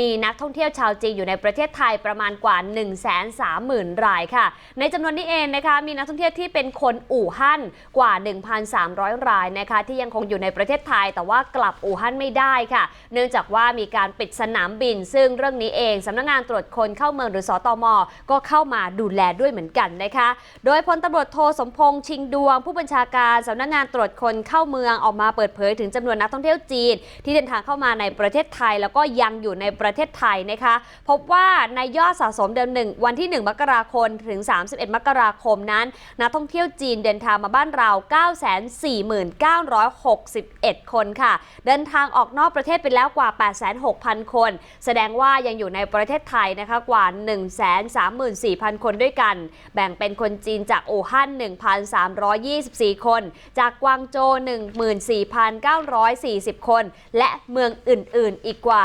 มีนักท่องเที่ยวชาวจีนอยู่ในประเทศไทยประมาณกว่า 1 3 0 0 0 0 รายค่ะ ในจำนวนนี้เองนะคะมีนักท่องเที่ยวที่เป็นคนอู่ฮั่นกว่า 1,300 รายนะคะที่ยังคงอยู่ในประเทศไทย แต่ว่ากลับอู่ฮั่นไม่ได้ค่ะ เนื่องจากว่ามีการปิดสนามบิน ซึ่งเรื่องนี้เองสำนักงานตรวจคนเข้าเมืองหรือสอตม ก็เข้ามาดูแลด้วยเหมือนกันนะคะ โดยพลตำรวจโทสมพงษ์ชิงดวง ผู้บัญชาการสำนักงานตรวจคนเข้าเมืองออกมาเปิดเผย ถึงจำนวนนักท่องเที่ยวจีน ที่เดินทางเข้ามาในประเทศไทย แล้วก็ยังอยู่ในประเทศไทยนะคะ พบว่าในยอดสะสมเดือนหนึ่งวันที่ 1 มกราคมถึง 31 มกราคมนั้นนักท่องเที่ยวจีนเดินทางมาบ้านเรา 949,61 คนค่ะ เดินทางออกนอกประเทศไปแล้วกว่า 86,000 คน แสดงว่ายังอยู่ในประเทศไทยนะคะกว่า 134,000 คนด้วยกัน แบ่งเป็นคนจีนจากอู่ฮั่น 1,324 คน จากกวางโจว14,940 คน และเมืองอื่นๆ อีกกว่า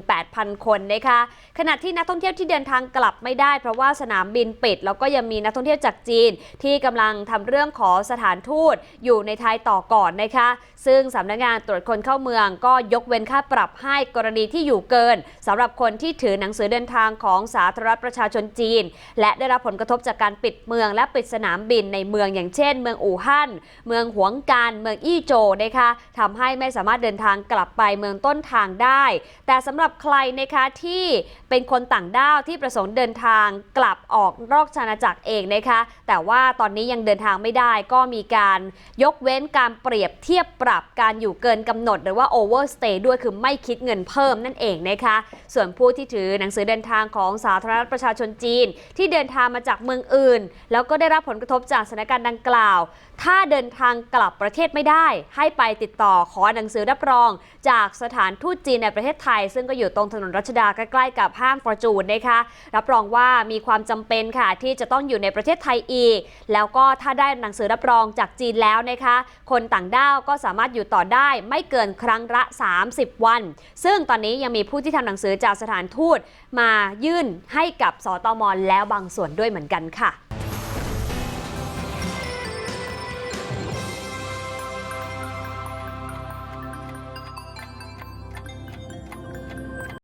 18,000 คนนะคะขณะที่นักท่องเที่ยวที่เดินทางกลับไม่ได้ เพราะว่าสนามบินปิด แล้วก็ยังมีนักท่องเที่ยวจากจีน ที่กำลังทำเรื่องขอสถานทูตอยู่ในไทยต่อก่อนนะคะ ซึ่งสำนักงานตรวจคนเข้าเมืองก็ยกเว้นค่าปรับให้กรณีที่อยู่เกินสำหรับคนที่ถือหนังสือเดินทางของสาธารณรัฐประชาชนจีน และได้รับผลกระทบจากการปิดเมืองและปิดสนามบินในเมืองอย่างเช่น เมืองอู่ฮั่นเมืองหวงกานเมืองอี้โจนะคะทำให้ไม่สามารถเดินทางกลับไปเมืองต้นทางได้ แต่สำหรับหรับใครนะคะที่เป็นคนต่างด้าวที่ประสงค์เดินทางกลับออกนอกชาณาจักรเองนะคะ แต่ว่าตอนนี้ยังเดินทางไม่ได้ก็มีการยกเว้นการเปรียบเทียบปรับการอยู่เกินกำหนด หรือว่า overstay ด้วยคือไม่คิดเงินเพิ่มนั่นเองนะคะ ส่วนผู้ที่ถือหนังสือเดินทางของสาธารณรัฐประชาชนจีน ที่เดินทางมาจากเมืองอื่น แล้วก็ได้รับผลกระทบจากสถานการณ์ดังกล่าว ถ้าเดินทางกลับประเทศไม่ได้ ให้ไปติดต่อขอหนังสือรับรอง จากสถานทูตจีนในประเทศไทย ซึ่งก็อยู่ตรงถนนรัชดาใกล้ๆกับห้างฟอร์จูนนะคะ รับรองว่ามีความจำเป็นค่ะที่จะต้องอยู่ในประเทศไทยอีก แล้วก็ถ้าได้หนังสือรับรองจากจีนแล้วนะคะ คนต่างด้าวก็สามารถอยู่ต่อได้ไม่เกินครั้งละ 30 วัน ซึ่งตอนนี้ยังมีผู้ที่ทำหนังสือจากสถานทูตมายื่นให้กับสตมแล้วบางส่วนด้วยเหมือนกันค่ะ